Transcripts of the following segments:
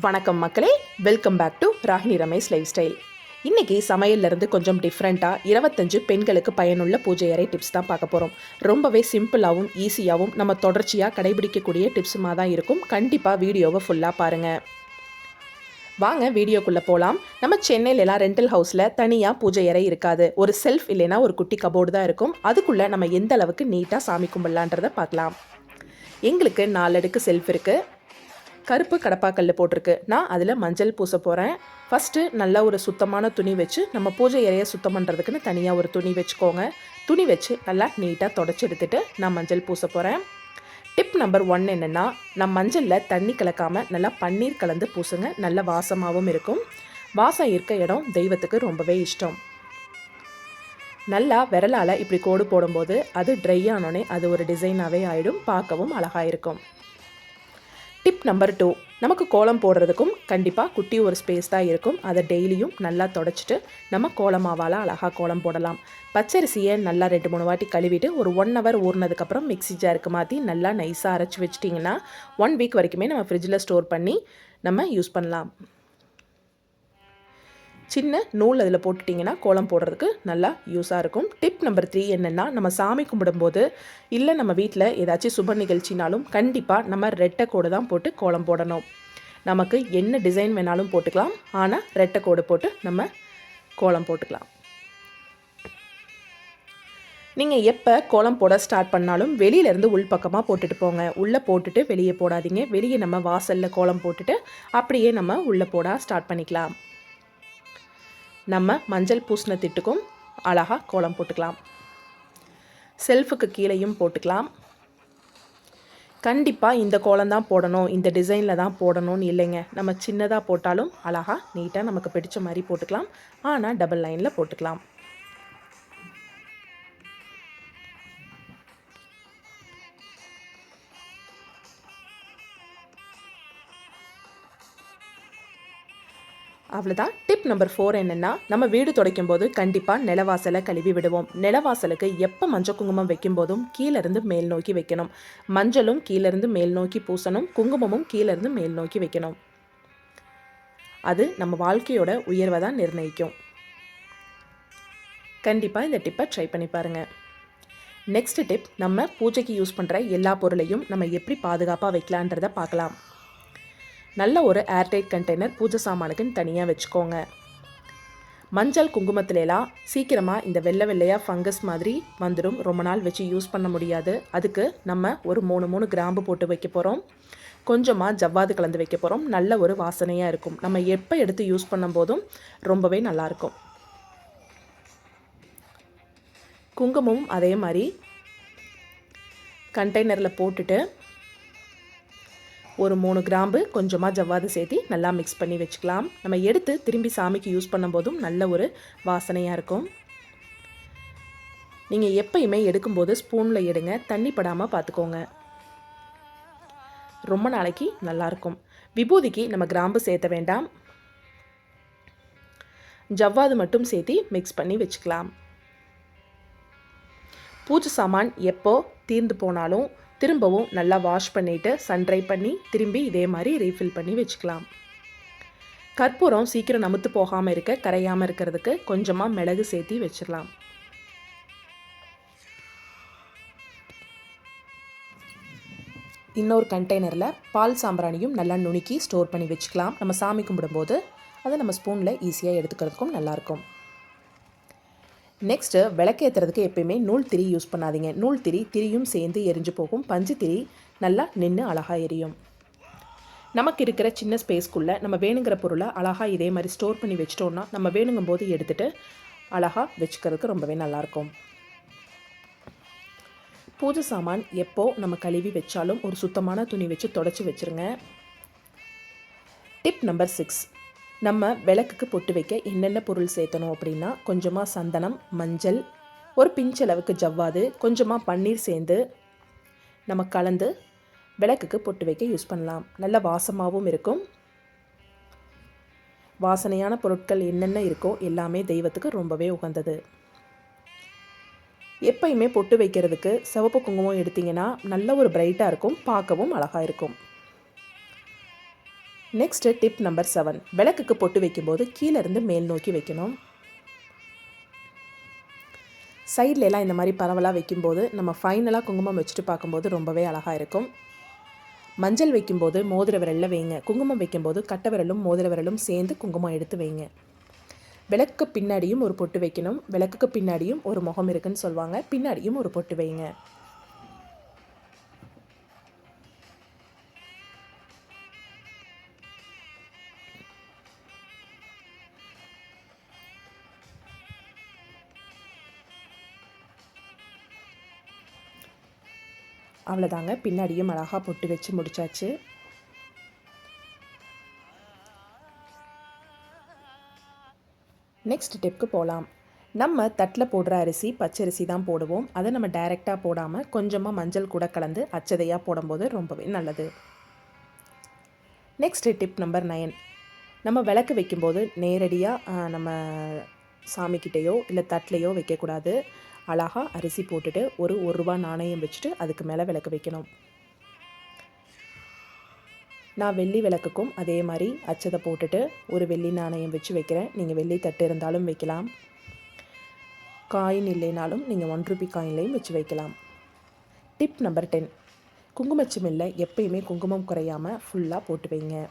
வணக்கம் மக்களே. Welcome back to Ragini Ramesh life style இன்றைக்கி சமையல்லேருந்து கொஞ்சம் டிஃப்ரெண்ட்டாக இருபத்தஞ்சு பெண்களுக்கு பயனுள்ள பூஜை அறை டிப்ஸ் தான் பார்க்க போகிறோம் ரொம்பவே சிம்பிளாகவும் ஈஸியாகவும் நம்ம தொடர்ச்சியாக கடைபிடிக்கக்கூடிய டிப்ஸுமாக தான் இருக்கும். கண்டிப்பாக வீடியோவை ஃபுல்லாக பாருங்கள் வாங்க வீடியோக்குள்ளே போகலாம் நம்ம சென்னையிலலாம் ரெண்டல் ஹவுஸில் தனியாக பூஜை அறை இருக்காது. ஒரு செல்ஃப் இல்லைன்னா ஒரு குட்டி கபோர்டு தான் இருக்கும். அதுக்குள்ளே நம்ம எந்த அளவுக்கு நீட்டாக சாமி கும்பிடலான்றதை பார்க்கலாம். எங்களுக்கு நாலு அடுக்கு செல்ஃப் இருக்குது கருப்பு கடப்பாக்கல் போட்டிருக்கு. நான் அதில் மஞ்சள் பூச போகிறேன் ஃபஸ்ட்டு நல்ல ஒரு சுத்தமான துணி வச்சு நம்ம பூஜை அறையை சுத்தம் பண்ணுறதுக்குன்னு தனியாக ஒரு துணி வச்சுக்கோங்க. துணி வச்சு நல்லா நீட்டாக தொடச்சி எடுத்துகிட்டு நான் மஞ்சள் பூச போகிறேன் டிப் நம்பர் ஒன் என்னென்னா நான் மஞ்சளில் தண்ணி கலக்காமல் நல்லா பன்னீர் கலந்து பூசுங்க. நல்ல வாசமாகவும் இருக்கும். வாசம் இருக்க இடம் தெய்வத்துக்கு ரொம்பவே இஷ்டம். நல்லா விரலால் இப்படி கோடு போடும்போது அது ட்ரை ஆனோடனே அது ஒரு டிசைனாகவே ஆகிடும் பார்க்கவும் அழகாக இருக்கும். டிப் நம்பர் டூ நமக்கு கோலம் போடுறதுக்கும் கண்டிப்பாக குட்டி ஒரு ஸ்பேஸ் தான் இருக்கும். அதை டெய்லியும் நல்லா தொடச்சிட்டு நம்ம கோலமாவால் அழகாக கோலம் போடலாம். பச்சரிசியை நல்லா ரெண்டு மூணு வாட்டி கழுவிட்டு ஒரு ஒன் ஹவர் ஊறினதுக்கப்புறம் மிக்ஸி ஜாருக்கு மாற்றி நல்லா நைஸாக அரைச்சி வச்சிட்டிங்கன்னா ஒன் வீக் வரைக்குமே நம்ம ஃப்ரிட்ஜில் ஸ்டோர் பண்ணி நம்ம யூஸ் பண்ணலாம். சின்ன நூல் அதில் போட்டுட்டிங்கன்னா கோலம் போடுறதுக்கு நல்லா யூஸாக இருக்கும். டிப் நம்பர் த்ரீ என்னென்னா நம்ம சாமி கும்பிடும்போது இல்லை நம்ம வீட்டில் ஏதாச்சும் சுப நிகழ்ச்சினாலும் கண்டிப்பாக நம்ம ரெட்டை கோடு தான் போட்டு கோலம் போடணும். நமக்கு என்ன டிசைன் வேணாலும் போட்டுக்கலாம். ஆனால் ரெட்டை கோடு போட்டு நம்ம கோலம் போட்டுக்கலாம். நீங்கள் எப்போ கோலம் போட ஸ்டார்ட் பண்ணாலும் வெளியிலேருந்து உள்பக்கமாக போட்டுட்டு போங்க. உள்ளே போட்டுட்டு வெளியே போடாதீங்க. வெளியே நம்ம வாசலில் கோலம் போட்டுட்டு அப்படியே நம்ம உள்ளே போட ஸ்டார்ட் பண்ணிக்கலாம். நம்ம மஞ்சள் பூசின திட்டுக்கும் அழகாக கோலம் போட்டுக்கலாம். செல்ஃபுக்கு கீழேயும் போட்டுக்கலாம். கண்டிப்பாக இந்த கோலம் தான் போடணும் இந்த டிசைனில் தான் போடணும்னு இல்லைங்க. நம்ம சின்னதாக போட்டாலும் அழகாக நீட்டாக நமக்கு பிடிச்ச மாதிரி போட்டுக்கலாம். ஆனால் டபுள் லைனில் போட்டுக்கலாம். அவ்வளோதான் டிப் நம்பர் ஃபோர் என்னென்னா நம்ம வீடு துடைக்கும் போது கண்டிப்பாக நிலவாசலை கழுவி விடுவோம். நிலவாசலுக்கு எப்போ மஞ்சள் குங்குமம் வைக்கும்போதும் கீழேருந்து மேல் நோக்கி வைக்கணும். மஞ்சளும் கீழேருந்து மேல் நோக்கி பூசணும். குங்குமமும் கீழேருந்து மேல் நோக்கி வைக்கணும். அது நம்ம வாழ்க்கையோட உயர்வை தான் நிர்ணயிக்கும். கண்டிப்பாக இந்த டிப்பை ட்ரை பண்ணி பாருங்கள் நெக்ஸ்ட் டிப் நம்ம பூஜைக்கு யூஸ் பண்ணுற எல்லா பொருளையும் நம்ம எப்படி பாதுகாப்பாக வைக்கலான்றதை பார்க்கலாம். நல்ல ஒரு ஏர்டைட் கண்டெய்னர் பூஜை சாமானுக்குன்னு தனியாக வச்சுக்கோங்க. மஞ்சள் குங்குமத்துலலாம் சீக்கிரமாக இந்த வெள்ளை வெள்ளையாக ஃபங்கஸ் மாதிரி வந்துடும் ரொம்ப நாள் வச்சு யூஸ் பண்ண முடியாது. அதுக்கு நம்ம ஒரு மூணு மூணு கிராம்பு போட்டு வைக்க போகிறோம் கொஞ்சமாக ஜவ்வாது கலந்து வைக்க போகிறோம் நல்ல ஒரு வாசனையாக இருக்கும். நம்ம எப்போ எடுத்து யூஸ் பண்ணும்போதும் ரொம்பவே நல்லாயிருக்கும் குங்குமமும் அதே மாதிரி கண்டெய்னரில் போட்டுட்டு ஒரு மூணு கிராம்பு கொஞ்சமாக ஜவ்வாது சேர்த்து நல்லா மிக்ஸ் பண்ணி வச்சுக்கலாம். நம்ம எடுத்து திரும்பி சாமிக்கு யூஸ் பண்ணும்போதும் நல்ல ஒரு வாசனையாக இருக்கும். நீங்கள் எப்பயுமே எடுக்கும்போது ஸ்பூனில் எடுங்க தண்ணி படாமல் பார்த்துக்கோங்க ரொம்ப நாளைக்கு நல்லாயிருக்கும் விபூதிக்கு நம்ம கிராம்பு சேர்த்த வேண்டாம். ஜவ்வாது மட்டும் சேர்த்து மிக்ஸ் பண்ணி வச்சுக்கலாம். பூஜை சாமான் எப்போ தீர்ந்து போனாலும் திரும்பவும் நல்லா வாஷ் பண்ணிவிட்டு சன்ட்ரை பண்ணி திரும்பி இதே மாதிரி ரீஃபில் பண்ணி வச்சுக்கலாம். கற்பூரம் சீக்கிரம் நமுத்து போகாமல் இருக்க கரையாமல் இருக்கிறதுக்கு கொஞ்சமாக மிளகு சேர்த்தி வச்சிடலாம். இன்னொரு கண்டெய்னரில் பால் சாம்பிராணியும் நல்லா நுணுக்கி ஸ்டோர் பண்ணி வச்சுக்கலாம். நம்ம சாமி கும்பிடும்போது அதை நம்ம ஸ்பூனில் ஈஸியாக எடுத்துக்கிறதுக்கும் நல்லாயிருக்கும் நெக்ஸ்ட்டு விளக்கேற்றுறதுக்கு எப்பயுமே நூல் திரி யூஸ் பண்ணாதீங்க. நூல் திரி திரியும் சேர்ந்து எரிஞ்சு போகும். பஞ்சு திரி நல்லா நின்று அழகாக எரியும். நமக்கு இருக்கிற சின்ன ஸ்பேஸ்க்குள்ளே நம்ம வேணுங்கிற பொருளை அழகாக இதே மாதிரி ஸ்டோர் பண்ணி வச்சிட்டோம்னா நம்ம வேணுங்கும் போது எடுத்துகிட்டு அழகாக வச்சுக்கிறதுக்கு ரொம்பவே நல்லாயிருக்கும் பூஜை சாமான் எப்போ நம்ம கழுவி வச்சாலும் ஒரு சுத்தமான துணி வச்சு தொடச்சி வச்சுருங்க. டிப் நம்பர் சிக்ஸ் நம்ம விளக்குக்கு பொட்டு வைக்க என்னென்ன பொருள் சேர்த்தணும் அப்படின்னா கொஞ்சமாக சந்தனம் மஞ்சள் ஒரு பிஞ்சளவுக்கு ஜவ்வாது கொஞ்சமாக பன்னீர் சேர்ந்து நம்ம கலந்து விளக்குக்கு பொட்டு வைக்க யூஸ் பண்ணலாம். நல்ல வாசமாகவும் இருக்கும். வாசனையான பொருட்கள் என்னென்ன இருக்கோ எல்லாமே தெய்வத்துக்கு ரொம்பவே உகந்தது. எப்பயுமே பொட்டு வைக்கிறதுக்கு சிவப்பு குங்குமம் எடுத்திங்கன்னா நல்ல ஒரு பிரைட்டாக இருக்கும் பார்க்கவும் அழகாக இருக்கும். நெக்ஸ்ட்டு டிப் நம்பர் செவன் விளக்குக்கு பொட்டு வைக்கும்போது கீழேருந்து மேல் நோக்கி வைக்கணும். சைட்ல எல்லாம் இந்த மாதிரி பரவலாக வைக்கும்போது நம்ம ஃபைனலாக குங்குமம் வச்சுட்டு பார்க்கும்போது ரொம்பவே அழகாக இருக்கும். மஞ்சள் வைக்கும்போது மோதிர விரலில் வைங்க. குங்குமம் வைக்கும்போது கட்டை விரலும் மோதிர விரலும் சேர்ந்து குங்குமம் எடுத்து வைங்க. விளக்கு பின்னாடியும் ஒரு பொட்டு வைக்கணும். விளக்குக்கு பின்னாடியும் ஒரு முகம் இருக்குன்னு சொல்லுவாங்க. பின்னாடியும் ஒரு பொட்டு வைங்க. அவ்வளோதாங்க பின்னாடியும் அழகாக பொட்டு வச்சு முடிச்சாச்சு. நெக்ஸ்ட் டிப்க்கு போகலாம் நம்ம தட்டில் போடுற அரிசி பச்சரிசி தான் போடுவோம். அதை நம்ம டைரெக்டாக போடாமல் கொஞ்சமாக மஞ்சள் கூட கலந்து அச்சதையாக போடும்போது ரொம்பவே நல்லது. நெக்ஸ்ட் டிப் நம்பர் நைன் நம்ம விளக்கு வைக்கும்போது நேரடியாக நம்ம சாமிக்கிட்டேயோ இல்லை தட்டிலையோ வைக்கக்கூடாது. அழகாக அரிசி போட்டுட்டு ஒரு ஒரு ரூபா நாணயம் வச்சுட்டு அதுக்கு மேலே விளக்கு வைக்கணும். நான் வெள்ளி விளக்குக்கும் அதே மாதிரி அச்சதை போட்டுட்டு ஒரு வெள்ளி நாணயம் வச்சு வைக்கிறேன். நீங்கள் வெள்ளி தட்டு இருந்தாலும் வைக்கலாம். காயின் இல்லைனாலும் நீங்கள் ஒன் ருபி காயின்லேயும் வச்சு வைக்கலாம். டிப் நம்பர் டென் குங்குமச்சிமில்ல எப்பயுமே குங்குமம் குறையாமல் ஃபுல்லாக போட்டு வைங்க.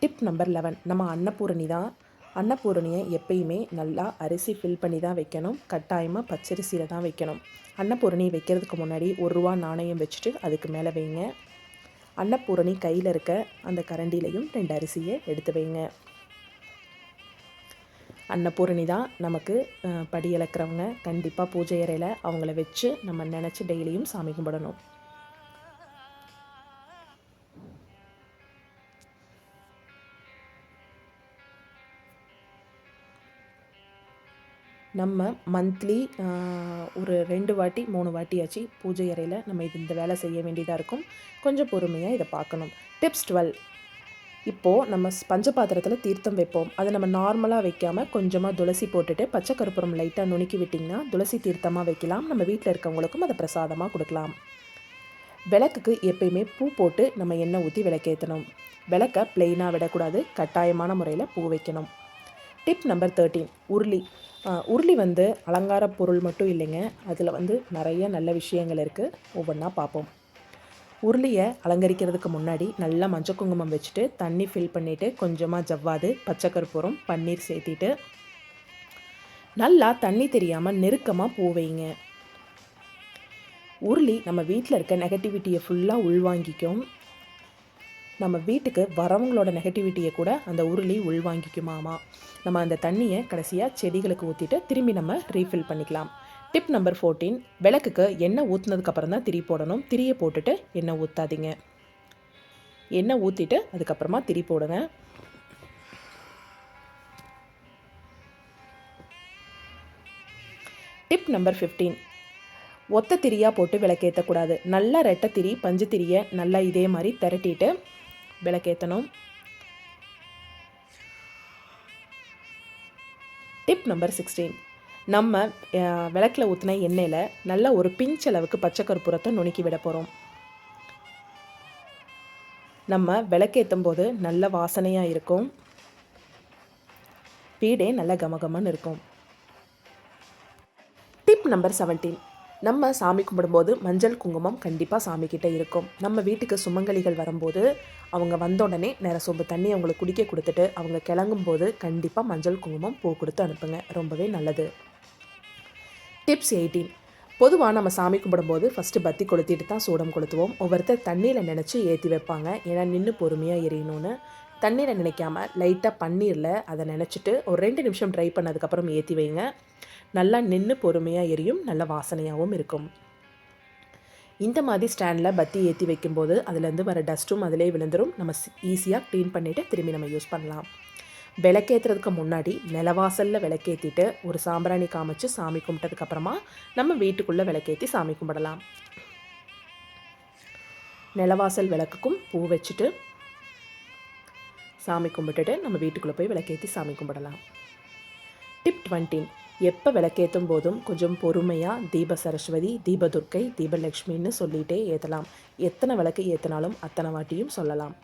டிப் நம்பர் லெவன் நம்ம அன்னபூரணி தான். அன்னபூரணியை எப்பயுமே நல்லா அரிசி ஃபில் பண்ணி தான் வைக்கணும். கட்டாயமாக பச்சரிசியில் தான் வைக்கணும். அன்னபூரணி வைக்கிறதுக்கு முன்னாடி ஒரு ரூபா நாணயம் வச்சுட்டு அதுக்கு மேலே வைங்க. அன்னபூரணி கையில் இருக்க அந்த கரண்டிலையும் ரெண்டு அரிசியை எடுத்து வைங்க. அன்னபூரணி தான் நமக்கு படி இழக்கிறவங்க. கண்டிப்பாக பூஜை அறையில் அவங்கள வச்சு நம்ம நினச்சி டெய்லியும் சாமி கும்பிடணும். நம்ம மந்த்லி ஒரு ரெண்டு வாட்டி மூணு வாட்டியாச்சு பூஜை அறையில் நம்ம இது இந்த வேலை செய்ய வேண்டியதாக இருக்கும். கொஞ்சம் பொறுமையாக இதை பார்க்கணும். டிப்ஸ் டுவெல் இப்போது நம்ம பஞ்ச பாத்திரத்தில் தீர்த்தம் வைப்போம். அதை நம்ம நார்மலாக வைக்காமல் கொஞ்சமாக துளசி போட்டுட்டு பச்சை கருப்புரம் லைட்டாக நுணுக்கி விட்டிங்கன்னா துளசி தீர்த்தமாக வைக்கலாம். நம்ம வீட்டில் இருக்கவங்களுக்கும் அதை பிரசாதமாக கொடுக்கலாம். விளக்குக்கு எப்பயுமே பூ போட்டு நம்ம எண்ணெய் ஊற்றி விளக்கேற்றணும் விளக்கை பிளெயினாக விடக்கூடாது. கட்டாயமான முறையில் பூ வைக்கணும். டிப் நம்பர் தேர்ட்டீன் உருளி. உருளி வந்து அலங்கார பொருள் மட்டும் இல்லைங்க. அதில் வந்து நிறைய நல்ல விஷயங்கள் இருக்குது ஒவ்வொன்றா பார்ப்போம் உருளியை அலங்கரிக்கிறதுக்கு முன்னாடி நல்லா மஞ்சள் குங்குமம் வச்சுட்டு தண்ணி ஃபில் பண்ணிவிட்டு கொஞ்சமாக ஜவ்வாது பச்சை கற்பூரம் பன்னீர் சேர்த்திட்டு நல்லா தண்ணி தெரியாமல் நெருக்கமாக பூ வைங்க. உருளி நம்ம வீட்டில் இருக்க நெகட்டிவிட்டியை ஃபுல்லாக உள்வாங்கிக்கும். நம்ம வீட்டுக்கு வரவங்களோட நெகட்டிவிட்டியை கூட அந்த உருளி உள்வாங்கிக்குமாமா. நம்ம அந்த தண்ணியை கடைசியாக செடிகளுக்கு ஊற்றிட்டு திரும்பி நம்ம ரீஃபில் பண்ணிக்கலாம். டிப் நம்பர் ஃபோர்டீன் விளக்குக்கு எண்ணெய் ஊற்றுனதுக்கப்புறம் தான் திரி போடணும். திரியை போட்டுட்டு எண்ணெய் ஊற்றாதீங்க எண்ணெய் ஊற்றிட்டு அதுக்கப்புறமா திரி போடுங்க. டிப் நம்பர் ஃபிஃப்டீன் ஒத்த திரியாக போட்டு விளக்கேற்றக்கூடாது நல்லா ரெட்டை திரி பஞ்சு திரியை நல்லா இதே மாதிரி திரட்டிட்டு விளக்கேற்றணும் டிப் நம்பர் சிக்ஸ்டீன் நம்ம விளக்கில் ஊற்றின எண்ணெயில் நல்ல ஒரு பிஞ்ச் அளவுக்கு பச்சை கற்பூரத்தை நுணுக்கி விட போகிறோம் நம்ம விளக்கேற்றும் போது நல்ல வாசனையாக இருக்கும். வீடே நல்ல கமகமன்னு இருக்கும். டிப் நம்பர் செவன்டீன் நம்ம சாமி கும்பிடும்போது மஞ்சள் குங்குமம் கண்டிப்பாக சாமிக்கிட்ட இருக்கும். நம்ம வீட்டுக்கு சுமங்கலிகள் வரும்போது அவங்க வந்த உடனே நேர சொம்பு தண்ணி அவங்களுக்கு குடிக்க கொடுத்துட்டு அவங்க கிளங்கும்போது கண்டிப்பாக மஞ்சள் குங்குமம் பூ கொடுத்து அனுப்புங்க. ரொம்பவே நல்லது. Tips eighteen. பொதுவாக நம்ம சாமி கும்பிடும்போது ஃபஸ்ட்டு பத்தி கொளுத்திட்டு தான் சூடம் கொளுத்துவோம். ஒவ்வொருத்தர் தண்ணியில் நினச்சி ஏற்றி வைப்பாங்க. ஏன்னா நின்று பொறுமையாக எரியணும்னு. தண்ணீரை நினைக்காம லைட்டாக பன்னீரில் அதை நினச்சிட்டு ஒரு ரெண்டு நிமிஷம் ட்ரை பண்ணதுக்கப்புறம் ஏற்றி வைங்க. நல்லா நின்று பொறுமையாக எரியும் நல்ல வாசனையாகவும் இருக்கும். இந்த மாதிரி ஸ்டாண்டில் பத்தி ஏற்றி வைக்கும்போது அதுலேருந்து வர டஸ்ட்டும் அதிலே விழுந்துடும் நம்ம ஈஸியாக க்ளீன் பண்ணிவிட்டு திரும்பி நம்ம யூஸ் பண்ணலாம். விளக்கேற்றுறதுக்கு முன்னாடி நிலவாசலில் விளக்கேற்றிட்டு ஒரு சாம்பிராணி காமிச்சு சாமி கும்பிட்டதுக்கப்புறமா நம்ம வீட்டுக்குள்ளே விளக்கேற்றி சாமி கும்பிடலாம். நிலவாசல் விளக்குக்கும் பூ வச்சுட்டு சாமி கும்பிட்டுட்டு நம்ம வீட்டுக்குள்ளே போய் விளக்கேற்றி சாமி கும்பிடலாம். டிப் டுவெண்ட்டீன் எப்போ விளக்கேற்றும் போதும் கொஞ்சம் பொறுமையாக தீப சரஸ்வதி தீபதுர்க்கை தீபலக்ஷ்மின்னு சொல்லிகிட்டே ஏற்றலாம் எத்தனை விளக்கு ஏற்றினாலும் அத்தனை வாட்டியும் சொல்லலாம்.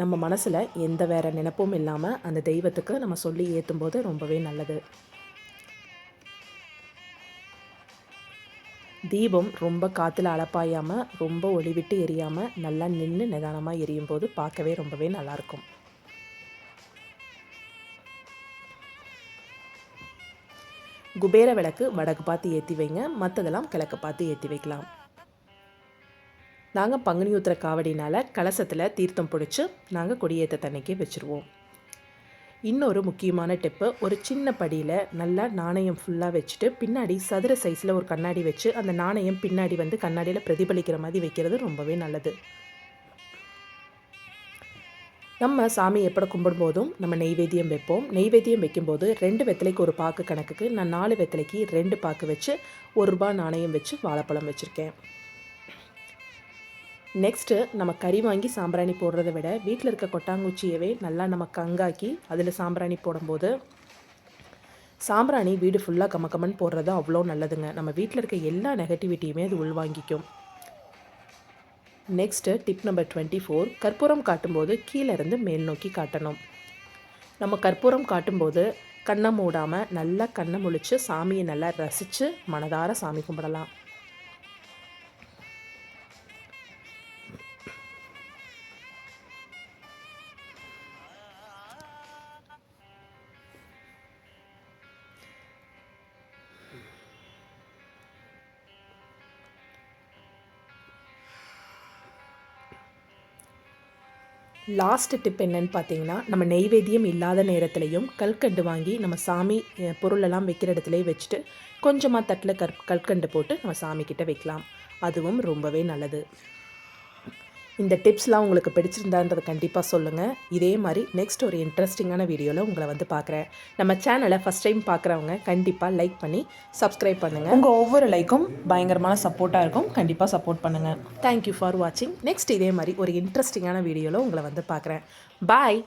நம்ம மனசில் எந்த வேறு நினப்பும் இல்லாமல் அந்த தெய்வத்துக்கு நம்ம சொல்லி ஏற்றும்போது ரொம்பவே நல்லது. தீபம் ரொம்ப காற்றுல அலப்பாயாமல் ரொம்ப ஒளிவிட்டு எரியாமல் நல்லா நின்று நிதானமாக எரியும் போது பார்க்கவே ரொம்பவே நல்லாயிருக்கும். குபேர விளக்கு வடக்கு பார்த்து ஏற்றி வைங்க மற்றதெல்லாம் கிழக்கு பார்த்து ஏற்றி வைக்கலாம். நாங்கள் பங்குனி ஊத்துற காவடினால் கலசத்தில் தீர்த்தம் பிடிச்சி நாங்கள் கொடியேற்ற தண்ணிக்கே வச்சுருவோம். இன்னொரு முக்கியமான டிப்பு ஒரு சின்ன படியில் நல்லா நாணயம் ஃபுல்லாக வச்சுட்டு பின்னாடி சதுர சைஸில் ஒரு கண்ணாடி வச்சு அந்த நாணயம் பின்னாடி வந்து கண்ணாடியில் பிரதிபலிக்கிற மாதிரி வைக்கிறது ரொம்பவே நல்லது. நம்ம சாமி எப்போ கும்பிடும்போதும் நம்ம நெய்வேத்தியம் வைப்போம். நெய்வேத்தியம் வைக்கும்போது ரெண்டு வெத்தலைக்கு ஒரு பாக்கு கணக்குக்கு நான் நாலு வெத்தலைக்கு ரெண்டு பாக்கு வச்சு ஒரு ரூபா நாணயம் வச்சு வாழைப்பழம் வச்சுருக்கேன். நெக்ஸ்ட்டு நம்ம கறி வாங்கி சாம்பிராணி போடுறத விட வீட்டில் இருக்க கொட்டாங்குச்சியவே நல்லா நம்ம கங்காக்கி அதில் சாம்பிராணி போடும்போது சாம்பிராணி வீடு ஃபுல்லாக கமக்கமன் போடுறது அவ்வளோ நல்லதுங்க. நம்ம வீட்டில் இருக்க எல்லா நெகட்டிவிட்டியுமே அது உள்வாங்கிக்கும். Next tip number twenty four கற்பூரம் காட்டும்போது கீழே இருந்து மேல் நோக்கி காட்டணும். நம்ம கற்பூரம் காட்டும்போது கண்ணை மூடாமல் நல்லா கண்ணை முழித்து சாமியை நல்லா ரசித்து மனதார சாமி கும்பிடலாம். லாஸ்ட் டிப் என்னன்னு பார்த்தீங்கன்னா நம்ம நெய்வேத்தியம் இல்லாத நேரத்துலையும் கல்கண்டு வாங்கி நம்ம சாமி பொருளெல்லாம் வைக்கிற இடத்துலையே வச்சுட்டு கொஞ்சமாக தட்டில் கற் கல்கண்டு போட்டு நம்ம சாமி வைக்கலாம். அதுவும் ரொம்பவே நல்லது. இந்த டிப்ஸ்லாம் உங்களுக்கு பிடிச்சிருந்தான்றதை கண்டிப்பாக சொல்லுங்கள் இதே மாதிரி நெக்ஸ்ட் ஒரு இன்ட்ரெஸ்டிங்கான வீடியோவில் உங்களை வந்து பார்க்குறேன். நம்ம சேனலை ஃபஸ்ட் டைம் பார்க்குறவங்க கண்டிப்பாக லைக் பண்ணி சப்ஸ்கிரைப் பண்ணுங்கள் உங்கள் ஒவ்வொரு லைக்கும் பயங்கரமான சப்போர்ட்டாக இருக்கும். கண்டிப்பாக சப்போர்ட் பண்ணுங்கள் தேங்க்யூ ஃபார் வாட்சிங் நெக்ஸ்ட் இதே மாதிரி ஒரு இன்ட்ரெஸ்டிங்கான வீடியோவில் உங்களை வந்து பார்க்குறேன். பாய்